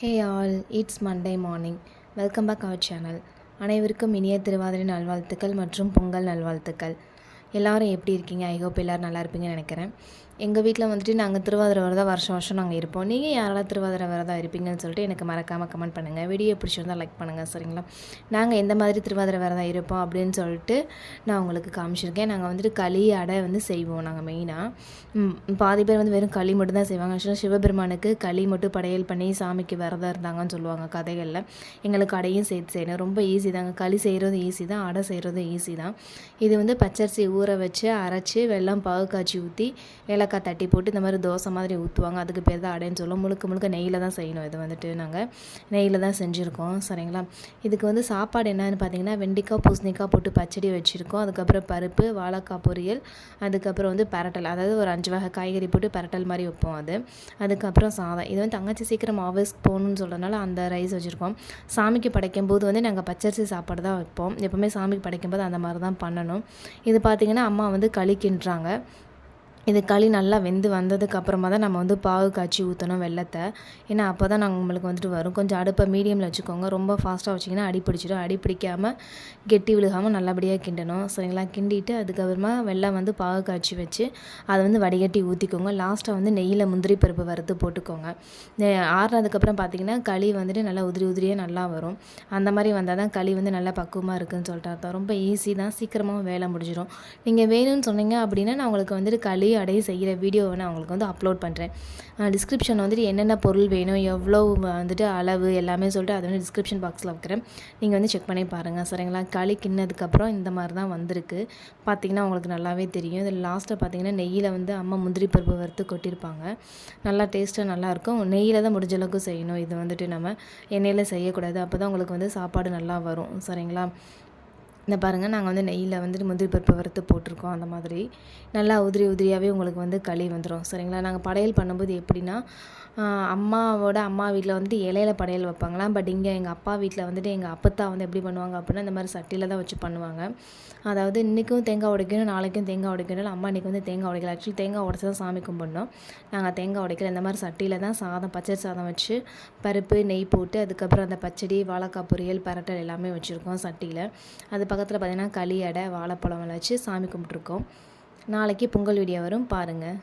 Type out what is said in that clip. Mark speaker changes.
Speaker 1: Hey all it's Monday morning welcome back our channel அனைவருக்கும் இனிய திருவாதிரை நல்வாழ்த்துக்கள் மற்றும் பொங்கல் நல்வாழ்த்துக்கள். எல்லோரும் எப்படி இருக்கீங்க? ஐ ஹோப் எல்லோரும் நல்லா இருப்பீங்கன்னு நினைக்கிறேன். எங்கள் வீட்டில் வந்துட்டு நாங்கள் திருவாதிரை விரதம் வருஷம் வருஷம் நாங்கள் இருப்போம். நீங்கள் யாரெல்லாம் திருவாதிரை விரதம் இருப்பீங்கன்னு சொல்லிட்டு எனக்கு மறக்காமல் கமெண்ட் பண்ணுங்கள் வீடியோ பிடிச்சிருந்தால் லைக் பண்ணுங்கள் சரிங்களா? நாங்கள் எந்த மாதிரி திருவாதிரை விரதம் இருப்போம் அப்படின்னு சொல்லிட்டு நான் உங்களுக்கு காமிச்சிருக்கேன். நாங்கள் வந்துட்டு களி அடை வந்து செய்வோம் நாங்கள் மெயினாக பாதி பேர் வந்து வெறும் களி மட்டும் தான் செய்வாங்க. ஆக்சுவலாக சிவபெருமானுக்கு களி மட்டும் படையல் பண்ணி சாமிக்கு விரதம் இருந்தாங்கன்னு சொல்லுவாங்க கதைகளில். எங்களுக்கு அடையும் சேர்த்து செய்யணும். ரொம்ப ஈஸி தாங்க. களி செய்கிறதும் ஈஸி தான் அடை செய்கிறதும் ஈஸி தான். இது வந்து பச்சரிசி ஊற வச்சு அரைச்சி வெள்ளம் பாகு காய்ச்சி ஊற்றி ஏலக்காய் தட்டி போட்டு இந்த மாதிரி தோசை மாதிரி ஊற்றுவாங்க அதுக்கு பேர் தான் அடைன்னு சொல்லுவோம். முழுக்க முழுக்க நெய்யில் தான் செய்யணும் இது வந்துட்டு நாங்கள் நெய்யில் தான் செஞ்சுருக்கோம். சரிங்களா? இதுக்கு வந்து சாப்பாடு என்னன்னு பார்த்தீங்கன்னா வெண்டிக்காய் பூசணிக்காய் போட்டு பச்சடி வச்சுருக்கோம். அதுக்கப்புறம் பருப்பு வாழைக்காய் பொரியல் அதுக்கப்புறம் வந்து பரட்டல். அதாவது ஒரு அஞ்சு வகை காய்கறி போட்டு பரட்டல் மாதிரி வைப்போம் அது. அதுக்கப்புறம் சாதம். இது வந்து தங்கச்சி சீக்கிரம் ஆஃபீஸ்க்கு போகணுன்னு சொல்கிறதுனால அந்த ரைஸ் வச்சுருக்கோம். சாமிக்கு படைக்கும் போது வந்து நாங்கள் பச்சரிசி சாப்பாடு தான் வைப்போம். எப்போவுமே சாமிக்கு படைக்கும் போது அந்த மாதிரி தான் பண்ணணும். இது பார்த்திங்கன்னா பார்த்திங்கன்னா அம்மா வந்து கழிக்கின்றாங்க இது களி நல்லா வெந்து வந்ததுக்கு அப்புறமா தான் நம்ம வந்து பாகு காய்ச்சி ஊற்றணும் வெள்ளத்தை. ஏன்னா அப்போ தான் நாங்கள் உங்களுக்கு வந்துட்டு வரும். கொஞ்சம் அடுப்பை மீடியமில் வச்சுக்கோங்க. ரொம்ப ஃபாஸ்ட்டாக வச்சிங்கன்னா அடி பிடிச்சிடும். அடி பிடிக்காமல் கெட்டி விழுகாமல் நல்லபடியாக கிண்டணும். சரிங்களா? கிண்டிட்டு அதுக்கப்புறமா வெள்ளம் வந்து பாகு காய்ச்சி வச்சு அதை வந்து வடிகட்டி ஊற்றிக்கோங்க லாஸ்ட்டாக வந்து நெய்யில் முந்திரி பருப்பு வறுத்து போட்டுக்கோங்க. ஆறுனதுக்கப்புறம் பார்த்தீங்கன்னா களி வந்துட்டு நல்லா உதிரி உதிரியாக நல்லா வரும். அந்த மாதிரி வந்தால் தான் களி வந்து நல்லா பக்குவமாக இருக்குதுன்னு சொல்லிட்டு அர்த்தம். ரொம்ப ஈஸி தான். சீக்கிரமாக வேலை முடிஞ்சிடும். நீங்கள் வேணும்னு சொன்னீங்க அப்படின்னா நான் உங்களுக்கு வந்துட்டு களி அடைய செய்கிற வீடியோவை நான் உங்களுக்கு வந்து அப்லோட் பண்ணுறேன் டிஸ்கிரிப்ஷன் வந்துட்டு என்னென்ன பொருள் வேணும் எவ்வளோ வந்துட்டு அளவு எல்லாமே சொல்லிட்டு அதை வந்து டிஸ்கிரிப்ஷன் பாக்ஸில் வைக்கிறேன். நீங்கள் வந்து செக் பண்ணி பாருங்கள் சரிங்களா? களி கிண்ணதுக்கப்புறம் இந்த மாதிரி தான் வந்திருக்கு. பார்த்திங்கன்னா உங்களுக்கு நல்லாவே தெரியும். இதில் லாஸ்ட்டை பார்த்தீங்கன்னா நெய்யில் வந்து அம்மா முந்திரி பருப்பு வறுத்து கொட்டியிருப்பாங்க. நல்லா டேஸ்ட்டாக நல்லாயிருக்கும் நெய்யில் தான் முடிஞ்ச அளவுக்கு செய்யணும். இது வந்துட்டு நம்ம எண்ணெயில் செய்யக்கூடாது. அப்போ தான் உங்களுக்கு வந்து சாப்பாடு நல்லா வரும். சரிங்களா? இந்த பாருங்கள் நாங்கள் வந்து நெய்யில் வந்துட்டு முந்திரி பருப்பு வறுத்து போட்டிருக்கோம் அந்த மாதிரி. நல்லா உதிரி உதிரியாகவே உங்களுக்கு வந்து களி வந்துடும் சரிங்களா? நாங்கள் படையல் பண்ணும்போது எப்படின்னா அம்மாவோட அம்மா வீட்டில் வந்துட்டு இலையில படையல் வைப்பாங்களாம் பட் இங்கே எங்கள் அப்பா வீட்டில் வந்துட்டு எங்கள் அப்பத்தா வந்து எப்படி பண்ணுவாங்க அப்படின்னா இந்த மாதிரி சட்டியில் தான் வச்சு பண்ணுவாங்க. அதாவது இன்றைக்கும் தேங்காய் உடைக்கணும் நாளைக்கும் தேங்காய் உடைக்கணும் அம்மா இன்றைக்கி வந்து தேங்காய் உடைக்கல. ஆக்சுவலி தேங்காய் உடச்சி தான் சாமி கும்பிடணும். நாங்கள் தேங்காய் உடைக்கல இந்த மாதிரி சட்டியில் தான் சாதம் பச்சை சாதம் வச்சு பருப்பு நெய் போட்டு அதுக்கப்புறம் அந்த பச்சடி வாழைக்காய் பொரியல் பரட்டல் எல்லாமே வச்சுருக்கோம் சட்டியில். அது பக்கம் பக்கத்தில் பார்த்திங்கன்னா களி அடை வாழைப்பழம் வச்சு சாமி கும்பிட்ருக்கோம் நாளைக்கு பொங்கல் வீடியோ வரும் பாருங்கள்